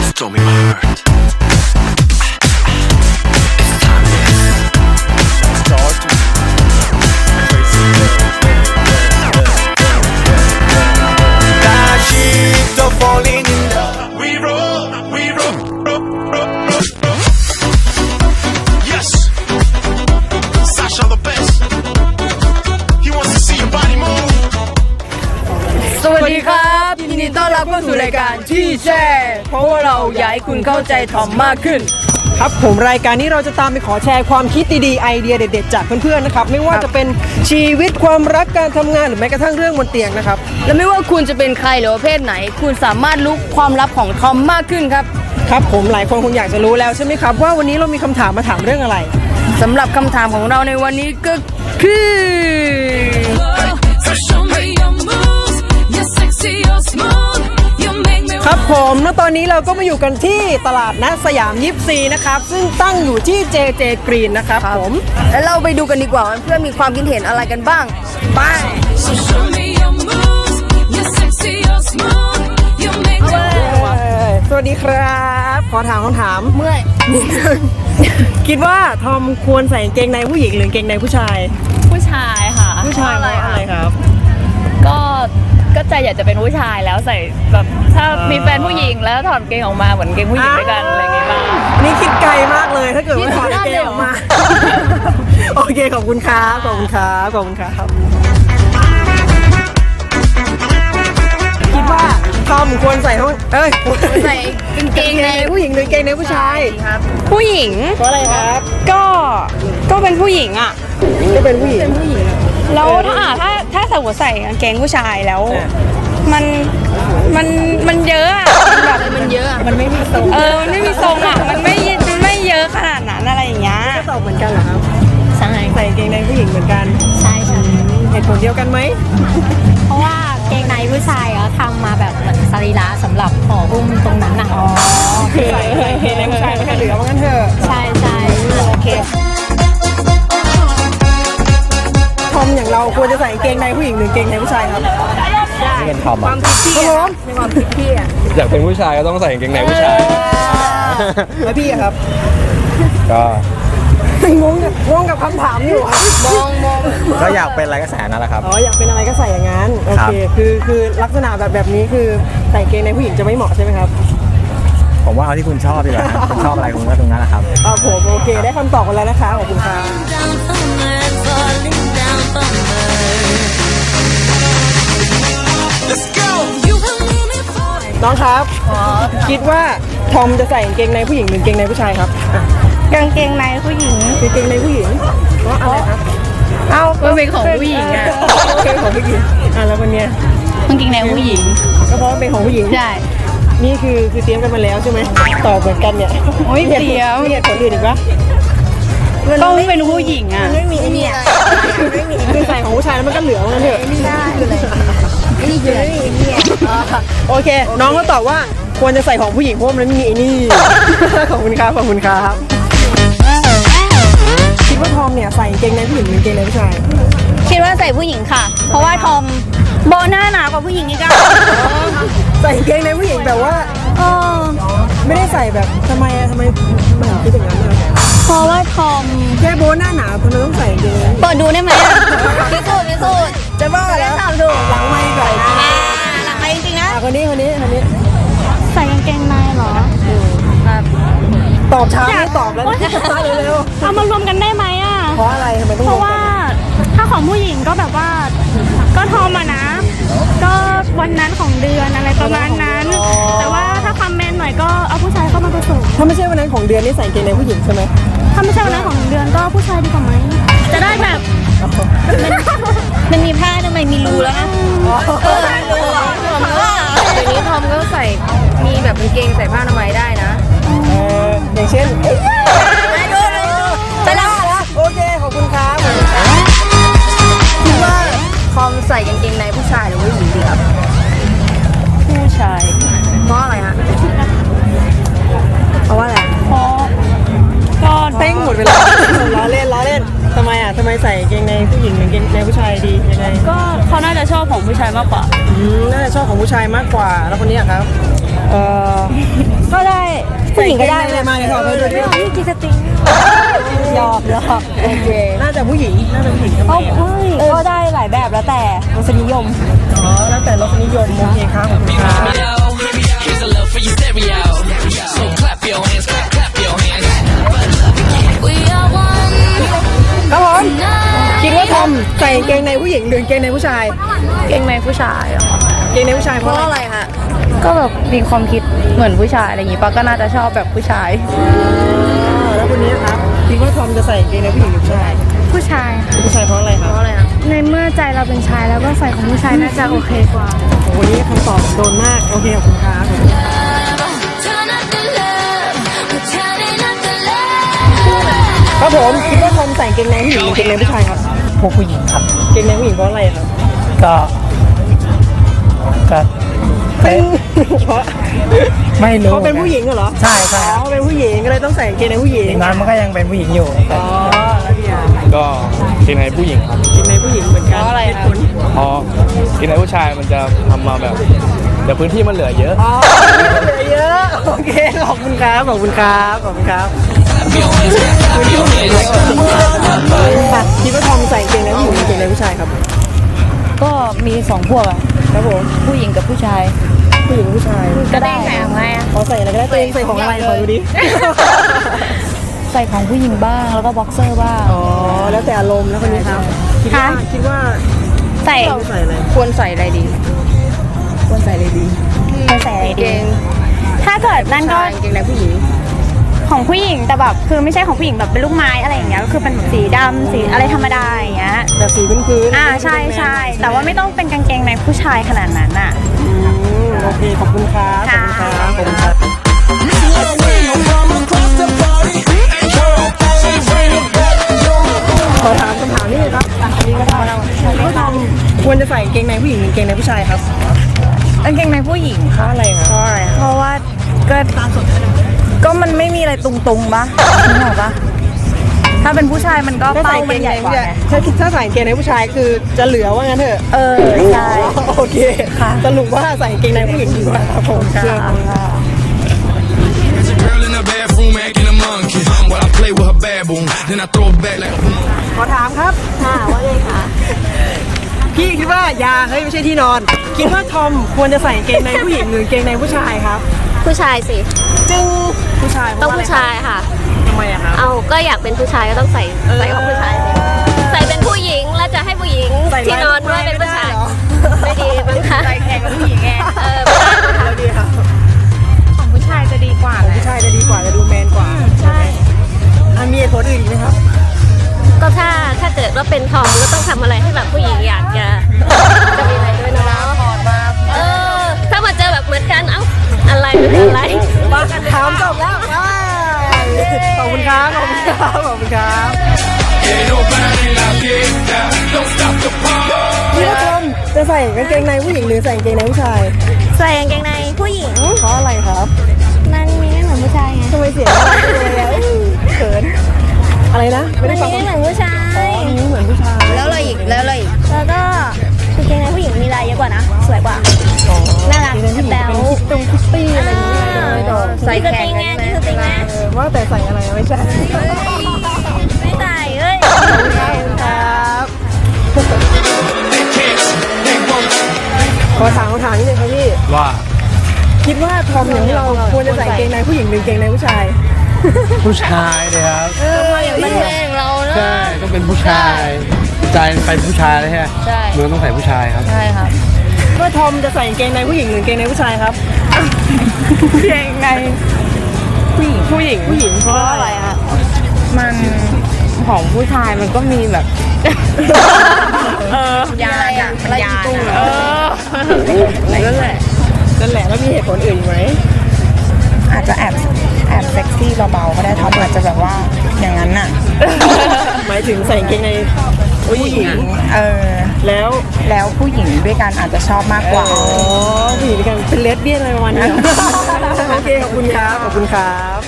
Stormy my heart. ยินดีต้อนรับเข้าสู่รายการที่แชร์เพราะว่าเราอยากให้คุณเข้าใจทอมมากขึ้น ครับผมรายการนี้เราจะตามไปขอแชร์ความคิดดีๆไอเดียเด็ดๆจากเพื่อนๆนะครับไม่ว่าจะเป็นชีวิตความรักการทำงานหรือแม้กระทั่งเรื่องบนเตียงนะครับและไม่ว่าคุณจะเป็นใครหรือว่าเพศไหน คุณสามารถรู้ความลับของทอมมากขึ้นครับครับผมหลายคนคงอยากจะรู้แล้วใช่ไหมครับว่าวันนี้เรามีคำถามมาถามเรื่องอะไร สำหรับคำถามของเราในวันนี้ก็คือ So show me ครับผมณตอนนี้เราก็มาอยู่กันที่ตลาดนัดสยามยิปซีนะครับ ซึ่งตั้งอยู่ที่ JJ Green นะครับผม แล้วเราไปดูกันดีกว่าว่าเพื่อนมีความคิดเห็นอะไรกันบ้าง ไป So show me your moves. You're sexy, you're smooth. You make me เอ้ยสวัสดีครับ ขอถามคำถาม เมื่อย คิดว่าทอมควรใส่กางเกงในผู้หญิงหรือกางเกงในผู้ชาย ผู้ชายค่ะผู้ชายเพราะอะไรครับ ก็ ก็ใจอยากจะเป็นผู้ชายแล้วใส่แบบถ้ามีแฟนผู้หญิงแล้วถอดกางเกงออกมาเหมือนเกงผู้หญิงด้วยกันอะไรอย่างเงี้ยบ้าง นี่คิดไกลมากเลยถ้าเกิดว่าถอดกางเกงออกมา โอเคขอบคุณครับขอบคุณครับขอบคุณครับคิดว่าทอมควรใส่ห้องเอ้ยใส่กางเกงในผู้หญิงหรือกางเกงในผู้ชายครับผู้หญิงเพราะอะไรครับ ก็ก็เป็นผู้หญิงอะก็เป็นผู้หญิง แล้วถ้าอะถ้าถ้าสมมติใส่กางเกงผู้ชายแล้วอะมันมันมันเยอะอะมันแบบมันเยอะอะมันไม่มีทรงเออมันไม่มีทรงอะมันไม่มันไม่เยอะขนาดนั้นอะไรอย่างเงี้ยก็ตอบเหมือนกันเหรอครับใช่ใส่กางเกงในผู้หญิงเหมือนกันใช่ใช่เหตุผลเดียวกันไหมเพราะว่าเกงในผู้ชายอะทำมาแบบเหมือนสรีระสำหรับห่อหุ้มตรงนั้นอะคือใส่ใส่กางเกงในผู้ชายไม่ใช่เหลือว่างั้นเถอะใช่ใช่โอเค เราควรจะใส่กางเกงในผู้หญิงหรือกางเกงในผู้ชายครับเป็นทอมควาอะมคิดพี่ครับผอะมในความคิดพี่อะอยากเป็นผู้ชายก็ต้องใส่กางเกงในผู้ชาย แล้วพี่อะครับก็งงกับงงกับคำถามอยู่ครับมองมองก็อยากเป็นอะไรก็ใส่นั่นแหละครับ อ๋ออยากเป็นอะไรก็ใส่อย่างนั้นโอครัเคบคือคือลักษณะแบบแบบนี้คือใส่กางเกงในผู้หญิงจะไม่เหมาะใช่ไหมครับ ผมว่าเอาที่คุณชอบดีกว่านะคุณชอบอะไรคุณก็ตรงนั้นแหละครับอ่าผมโอเคได้คำตอบกันแล้วนะคะขอบคุณครับ down from น้องครับ คิดว่าทอมจะใส่กางเกงในผู้หญิงหรือกางเกงในผู้ชายครับอะกางเกงในผู้หญิง กางเกงในผู้หญิงเพราะอะไรครับเอ้ามันเป็นของผู้หญิงอะโอเคของผู้หญิงอะแล้ววันเนี้ยกางเกงในผู้หญิงก็เพราะว่าเป็นของผู้หญิง ใช่ นี่คือคือเตรียมกันมาแล้วใช่ไหมตอบเหมือนกันเนี่ยโอ้ยเตรียม มีเหตุผลอื่นอีกปะ ต้องเป็นผู้หญิงอะไม่มีไม่มีอะไรไม่มีคือใส่ของผู้ชายแล้วมันก็เหลืองนั่นเถอะนี่ได้คืออะไรนี่คืออะไรนี่อ๋อโอเค น้องก็ตอบว่าควรจะใส่ของผู้หญิงเพราะว่ามันไม่มีไอ้นี่ขอบคุณครับขอบคุณครับคิดว่าทอมเนี่ยใส่กางเกงในผู้หญิงหรือกางเกงในผู้ชายคิดว่าใส่ผู้หญิงค่ะ เพราะว่าทอมโบหน้าหนากว่าผู้หญิงอีกอะใส่กางเกงในผู้หญิงแบบว่าเออไม่ได้ใส่แบบทำไมอะทำไมมันถึงคิดอย่างนั้นอะ เพราะว่าทอมแค่โบนหน้าหนาวทำไมต้องใส่กางเกงในเปิดดูได้ไหมอะพิสูจน์พิสูจน์จะบ้าแล้วตอบถูกหลังไม่ใส่อ่าหลังไปจริงๆนะ อะคนนี้คนนี้คนนี้ใส่กางเกงในเหรอ ตอบช้าไม่ตอบแล้วเร็วเอามารวมกันได้ไหมอะ ๆเพราะอะไรทำไมต้องเพลราะงว่ากันถ้าของผู้หญิงก็แบบว่า ก็ทอมอะนะ ก็วันนั้นของเดือนอะไรประมาณนั้น มนหน่อยก็เอาผู้ชายเข้ามาผสมถ้าไม่ใช่วันนั้นของเดือนนี่ใส่กางเกงในผู้หญิงใช่ไหมถ้าไม่ใช่วันนั้นของเดือนก็ผู้ชายดีกว่าไหมจะได้แบบมันมีผ้าทำไมมีรูแล้วนะเออรูอะเดี๋ยวนี้ทอมก็ใส่มีแบบกางเกงใส่ผ้าอนามัยได้นะเอออย่างเช่นเอ้ยดูดูดูไปแล้วโอเคขอบคุณครับขอบคุณครับคิดว่าทอมใส่กางเกงในผู้ชายหรือผู้หญิงดีครับ ผู้ชายเพราะอะไรฮะเพราะว่าอะไรเพราะก็เต้งหมดเวลาล้อเล่นล้อเล่นทำไมอะทำไมใส่กางเกงในผู้หญิงหรือกางเกงในผู้ชายดียังไงก็ทอเขาน่าจะชอบของผู้ชายมากกว่าอืมน่าจะชอบของผู้ชายมากกว่า แล้วคนนี้อะครับ เออก็ได้ผู้หญิงก็ได้ใส่เกงในอะไรมาเนี่ยขอไปดูดิ ไม่กินสติงยอมยอมโอเคน่าจะผู้หญิงน่าจะผู้หญิงทำไมก็อะเออก็ได้หลายแบบแล้วแต่รสนิยมอ๋อแล้วแต่รสนิยมโอเคครับขอ กางเกงในผู้ชายเกงในผู้ชายเหรอกางเกงในผู้ชายเพเพราะราะอะอะไรไรฮะก็แบบมีความคิดเหมือนผู้ชายอะไรอย่างงี้ปะก็น่าจะชอบแบบผู้ชายอ๋อแล้วคนนี้ครับคิดว่าทอมจะใส่กางเกงในผู้หญิงหรือผู้ชายผู้ชายผู้ชายเพราะอะไรครับเพราะอะไรฮะในเมื่อใจเราเป็นชายแล้วก็ใส่ของผู้ชายน่าจะโอเคกว่าโอ้โหวันนี้คำตอบโดนมากโอเคขอบคุณครับ Turn up the love. We're turning up the love. ครับผมคิดว่าทอมใส่กางเกงในผู้หญิงหรือกางเกงในผู้ชายครับ พวกผู้หญิงครับกางเกงในผู้หญิงเพราะอะไรครับก็ก็ตึ้งเพราะไม่รู้เขาเป็นผู้หญิงเหรอใช่ใช่อ๋อครับเขาเป็นผู้หญิงก็เลยต้องใส่กางเกงในผู้หญิงอย่างนั้นมันก็ยังเป็นผู้หญิงอยู่อ๋อแล้วพี่อาร์ก็กินในผู้หญิงครับกางเกงในผู้หญิงเหมือนกันเพราะอะไรเหครับตุผลเพราะกินในผู้ชายมันจะทำมาแบบเดี๋ยวพื้นที่มันเหลือเยอะอ๋อเหลือเยอะโอเคขอบคุณครับขอบคุณครับขอบคุณครับ ค่ะคิดว่าทอมใส่กางเกงในผู้หญิงหรือกางเกงในผู้ชายครับ ก็มีสองพวกอะครับผม ผู้หญิงกับผู้ชายผู้หญิงผู้ชายก็ได้ใส่ของไงอะขอใส่อะไรก็ได้ตัวเองใส่ของอะไรขอดูดิ ใส่ของผู้หญิงบ้างแล้วก็บ็อกเซอร์บ้างอ๋อ แล้วแต่อารมณ์แล้วคนนี้ครับ คิดว่าคะคิดว่าใส่ เราใส่อะไรควรใส่อะไรดีควรใส่อะไรดีควรใส่อะไรดี ถ้าเกิดนั่นก็ กางเกงในผู้หญิง ของผู้หญิงแต่แบบคือไม่ใช่ของผู้หญิงแบบเป็นลูกไม้อะไรอย่างเงี้ยก็คือเป็นสีดำสีอะไรธรรมดาอย่างเงี้ยแบบสีพื้นๆอ่าใช่ใช่แต่ว่าไม่ต้องเป็นกางเกงในผู้ชายขนาดนั้นอะ อืมโอเค ขอบคุณครับขอบคุณครับขอบคุณครับ ขอถามคำถามนี้ครับอันนี้ก็ทำเราเขาทำควรจะใส่กางเกงในผู้หญิงหรือกางเกงในผู้ชายครับกางเกงในผู้หญิงเพราะอะไรครับเพราะอะไรเพราะว่าก็ ก็มันไม่มีอะไรตุงๆปะนึกออกปะถ้าเป็นผู้ชายมันก็ถ้าใส่เป้ากางมันเกงใหในญ่กผู้ว่าชายไงถ้าถ้าใส่กางเกงในผู้ชายคือจะเหลือว่างั้นเถอะเออใช่ โอเคสรุปว่าใส่กางเกงในผู้หญิงดีกว่าครับผมเชื่อผม There's a girl in the bathroom acting a monkey. While I play with her baboon, then I throw it back like a ขอถามครับ ค่ะว่าไงคะ พี่คิดว่ายาเฮ้ยไม่ใช่ที่นอน คิดว่าทอมควรจะใส่กางเกงในผู้หญิงหรือกางเกงในผู้ชายครับ ผู้ชายสิ จึงผู้ชายเพต้องราะอะไรผู้ชายค่ะ ทำไมอะครับเอาก็อยากเป็นผู้ชายก็ต้องใส่ใส่ของผู้ชายสิใส่เป็นผู้หญิงแล้วจะให้ผู้หญิงใส่ที่นอนด้วยเป็นผู้ชาย ไม่ดีมั้งคะใส่แข่งกับผู้หญิงไงเออไม่ได้มั้งคะแล้วดีครับของผู้ชายจะดีกว่าของแหละผู้ชายจะดีกว่าจะดูแมนกว่าใช่อะมีเหตุผลอื่นอีกไหมครับ ก็ถ้าถ้าเกิดว่าเป็นทอมก็ต้องทำอะไรให้แบบผู้หญิงอยากจะจะมีอะไร เจอแบบเหมือนกัน เอ้า อะไรเป็นอะไรถามจบแล้วไปขอบคุณครับ ขอบคุณครับ ขอบคุณครับ Ain't nobody like it. Don't stop the party. พี่ว่าทอมจะใส่กางเกงในผู้หญิงหรือใส่กางเกงในผู้ชาย ใส่กางเกงในผู้หญิง เพราะอะไรครับมันมีไม่เหมือนผู้ชายไงทำไมเสียงอะไรเลยอะเขิน อะไรนะ ไม่มัได้นฟังมีไม่เหมือนผู้ชายอันนี้เหมือนผู้ชาย แล้วอะไรอีกแล้วอะไรอีกแล้วก็ กางเกงในผู้หญิงมีลายเยอะกว่านะ สวยกว่าอ๋อน่ารักกางเกงในผู้หญิงจะเป็นคิตตี้อะไรอย่างเงี้ยเลยดอกใส่มีสแข่ติงงกัไงนมีใช่สไหมติงไหมเออว่าแต่ใส่อะไรไม่ใช่ ไม่ใส่เอ้ยครับขอถามคำถามนิดนึงครับพี่ว่า คิดว่าทอมอย่างที่เราควรจะใส่กางเกงในผู้หญิงหรือกางเกงในผู้ชาย ผู้ชายเลยครับมันแม่งเราเนอะใช่ต้องเป็นผู้ชาย ใจไปผู้ชายเลยใช่ไหมใช่มือต้องใส่ผู้ชายครับ ใช่ครับว่าทอมจะใส่กางเกงในผู้หญิงหรือกางเกงในผู้ชายครับเพียงในผู้หญิงผู้หญิงผู้หญิงเพราะอะไรฮะมันของผู้ชายมันก็มีแบบ เออยานอะมันยานอะเออนั่นแหละนั่นแหละแล้วมีเหตุผลอื่นอีกไหมอาจจะแอบแอบเซ็กซี่เบาๆก็ได้ท็อปอาจจะแบบว่าอย่างนั้นน่ะ หมายถึงใส่กางเกงใน ผู้หญิงเออแล้วแล้วผู้หญิงด้วยกันอาจจะชอบมากกว่าอ๋อผู้หญิงด้วยกันเป็นเลสเบี้ยนอะไรประมาณนี้เหรอโอเคขอบคุณครับขอบคุณครับ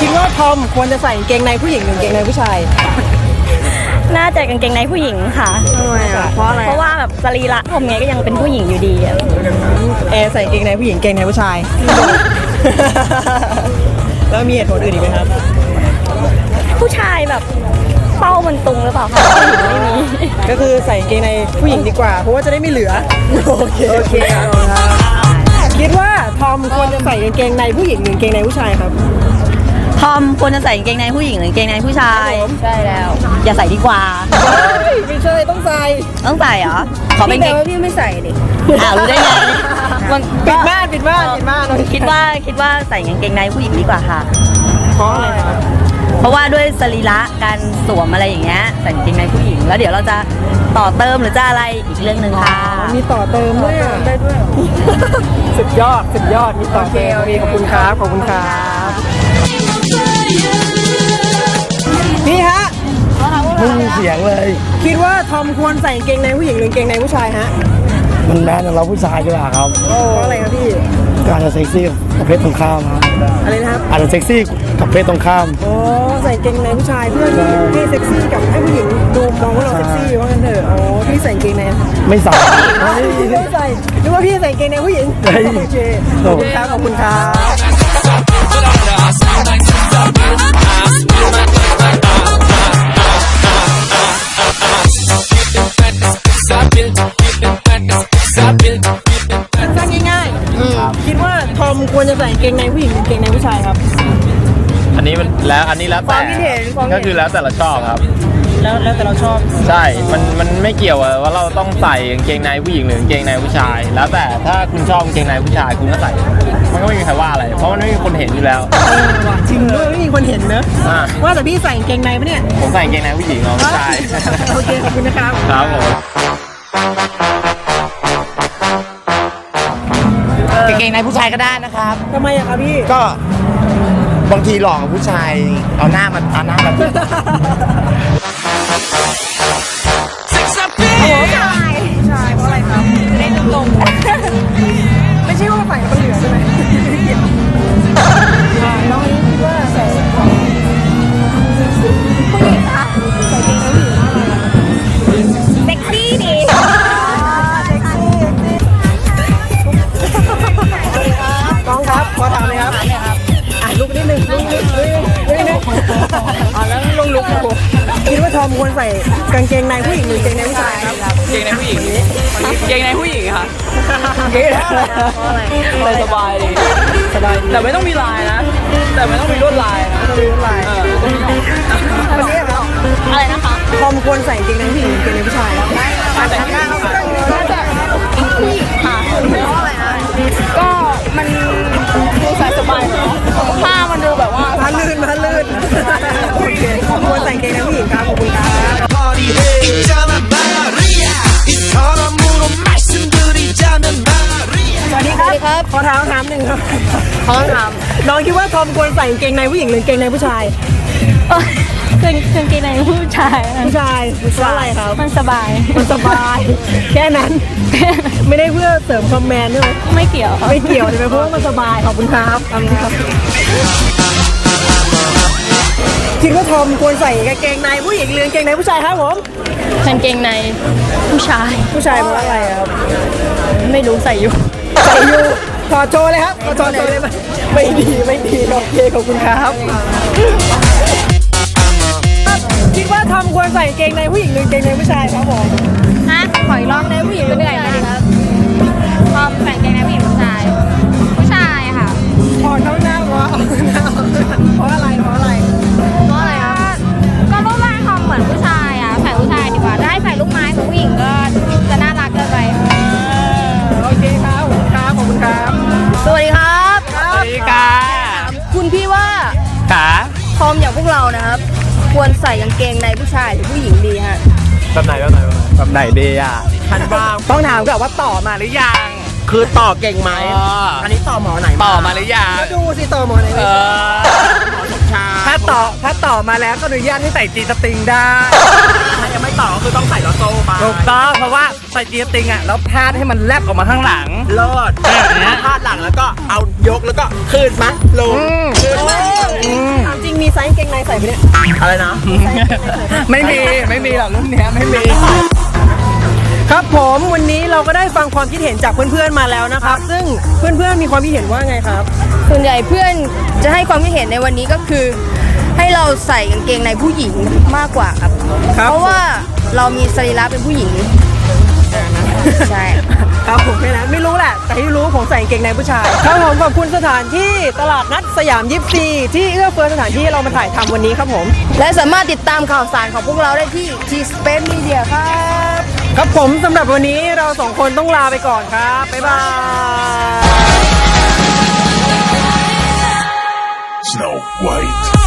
คิดว่าทอมควรจะใส่กางเกงในผู้หญิงหรือกางเกงในผู้ชาย น่าจะกางเกงในผู้หญิงค่ะทำไมอะเพราะอะไรเพราะว่าแบบสรีระผมไงก็ยังเป็นผู้หญิงอยู่ดีอะแอร์ใส่กางเกงในผู้หญิงเกงในผู้ชาย แล้วมีเหตุผลอื่นอีกไหมครับ ผู้ชายแบบเป้ามันตุงหรือเปล่าคะผู้หญิงไม่มีก็คือใส่กางเกงในผู้หญิงดีกว่า เพราะว่าจะได้ไม่เหลือ โอเคโอเคครับคิดว่าทอมควรจะใส่กางเกงในผู้หญิงหรือกางเกงในผู้ชายครับทอมควรจะใส่กางเกงในผู้หญิงหรือกางเกงในผู้ชาย ใช่แล้ว อย่าใส่ดีกว่า ไม่ใช่ต้องใส่ต้องใส่เหรอ ขอเป็นพี่เกแต่งว่าพี่ไม่ใส่ดิอ่ารู้ได้ไงมันปิก็ดม่านปิดม่านปิดม่านคิดว่าคิดว่าใส่กางเกงในผู้หญิงดีกว่าค่ะเพราะอะไรครับ เพราะว่าด้วยสรีระการสวมอะไรอย่างเงี้ยใส่กางเกงในผู้หญิง แล้วเดี๋ยวเราจะต่อเติมหรือจะอะไรอีกเรื่องหนึ่งค่ะมีต่อเติมด้วยอะได้ด้วยสุดยอดสุดยอดมีต่อเติมมีขอบคุณครับขอบคุณครับพี่ฮะไม่มีเสียงเลย คิดว่าทอมควรใส่กางเกงในผู้หญิงหรือกางเกงในผู้ชายฮะ มันแมนเราผู้ชายดีกว่าครับเพราะอะไรครับพี่ก็อาจจะเซ็กซี่กับเพศตรงข้ามครับอะไรนะครับอาจจะเซ็กซี่กับเพศตรงข้ามโอ้ใส่กางเกงในผู้ชายเพื่อที่ให้เซ็กซี่กับให้ผู้หญิงดูมองว่าเราเซ็กซี่ว่างั้นเถอะโอ้พี่ใส่กางเกงในไม่ใส่ไม่ใส่นึกว่าพี่ใส่กางเกงในผู้หญิงเฮ้ยโอเคขอบคุณครับขอบคุณครับ ทอมควรจะใส่กางเกงในผู้หญิงหรือกางเกงในผู้ชายครับ อันนี้มันแล้วอันนี้แล้วควาแต่มคิดเห็นความคิดเห็น ก็คือแล้วแต่เราชอบครับ แล้วแล้วแต่เราชอบ ใช่ มันมันไม่เกี่ยวอะว่าเราต้องใส่กางเกงในผู้หญิงหรือกางเกงในผู้ชาย แล้วแต่ถ้าคุณชอบกางเกงในผู้ชายคุณก็ใส่ มันก็ไม่มีใครว่าอะไร เพราะมันไม่มีคนเห็นอยู่แล้วจริงด้วยไม่มีคนเห็นเนอะอ่า ว่าแต่พี่ใส่กางเกงในปะเนี่ยผมใส่กางเกงในผู้หญิงเอาผู้ชาย โอเคขอบคุณนะครับ ครับผม กางเกงในผู้ชายก็ได้นะครับ ทำไมอะครับพี่ ก็บางทีหลอกกับผู้ชายเอาหน้ามาเอาหน้ามา กนิดนึงลุกนิดนึงลุกนิดนึงอะแล้วลงลุกครับผมคิดว่าทอมควรใส่กางเกงในผู้หญิงหรือกางเกงในผู้ชายครับเกงในผู้หญิงเกงในผู้หญิงค่ะเกงใส่สบายดีสบายดีแต่ไม่ต้องมีลายนะ แต่ไม่ต้องมีลวดลายนะต้องมีลวดลายวันนี้ครับอะไรนะคะทอมควรใส่กางเกงในผู้หญิงหรือกางเกงในผู้ชายครับแต่ผู้หญิงค่ะเพราะอะไรนะก็มัน ใส่สบายเนาผ้ามันดูแบบว่าผ้าลื่นผ้าลื่นโอเคขอบคุณใส่เกงนะผู้หญิงครับขอบคุณครับสวัสดีครับครับขอถามถามหนึ่งครับขอถามน้องคิดว่าทอมควรใส่เกงในผู้หญิงหรือเกงในผู้ชาย กางกางเกงในผู้ชายผู้ชายเพราะอะไรครับ มันสบาย มันสบาย แค่นั้น ไม่ได้เพื่อเสริมความแมนใช่ไหมไม่เกี่ยวไม่เกี่ยวใช่ไหมเพราะว่ามันสบาย ขอบคุณครับขอบคุณครับคิดว่าทอมควรใส่กางเกงในผู้หญิงหรือกางเกงในผู้ชายครับผม กางเกงในผู้ชาย ผู้ชายเพราะอะไรครับ ไม่รู้ใส่อยู่ ใส่อยู่ถอดโชว์เลยครับถอดโชว์เลยไหมไม่ดีไม่ดีโอเคขอบคุณครับ คิดว่าทอมควรใส่เกงในผู้หญิงหรือเกงในผู้ชายครับผมฮะขอยลองในผู้หญิงเป็นไงไหมครับทอใส่เกงในผู้หญิงผู้ชาย ผู้ชายค่ะถอดเข้าหน้าเพราะเพราะอะไรเพราะอะไร ควรใส่กางเกงในผู้ชายหรือผู้หญิงดีฮะแบบไหนแบบไหนแบบไหนแบบไหนดีอะทันบ้างต้องถามก่อนว่าต่อมาหรือยัง คือต่อเก่งไหมอันนี้ต่อหมอไหนต่อมาหรือยังดูสิต่อหมอไหนเอเนี่ยอชายถ้าต่อถ้าต่อมาแล้วก็อนุญาตให้ใส่จีสตริงได้ถ้ายัง ไม่ต่อก็คือต้องใส่ลอโซ่ไปถูกต้องเพราะว่าใส่จีสตริงอะแล้วพาดให้มันแลบออกมาข้างหลัง เลิศพาดหลังแล้วก็เอายกแล้วก็ขึ้นมาลงขึ้นมาถามจริงมีไซส์กางเกงในใส่ไหมเนี่ยอะไรนะ ไม่มีไม่มีหรอกรุ่นเนี้ยไม่มีครับผมวันนี้เราก็ได้ฟังความคิดเห็นจากเพื่อนๆมาแล้วนะครับ ซึ่งเพื่อนๆมีความคิดเห็นว่าไงครับ ส่วนใหญ่เพื่อนจะให้ความคิดเห็นในวันนี้ก็คือ ให้เราใส่กางเกงในผู้หญิงมากกว่าครับ ครับ เพราะว่าเรามีสรีระเป็นผู้หญิงใช่ ครับผมแค่นั้นไม่รู้แหละ แต่ที่รู้ผมใส่กางเกงในผู้ชายครับผมขอบคุณสถานที่ตลาดนัดสยามยิปซีที่เอื้อเฟื้อสถานที่ให้เรามาถ่ายทำวันนี้ครับผม และสามารถติดตามข่าวสารของพวกเราได้ที่ T Space Media ครับ ครับผมสำหรับวันนี้เราสองคนต้องลาไปก่อนครับ บ๊ายบาย Snow White.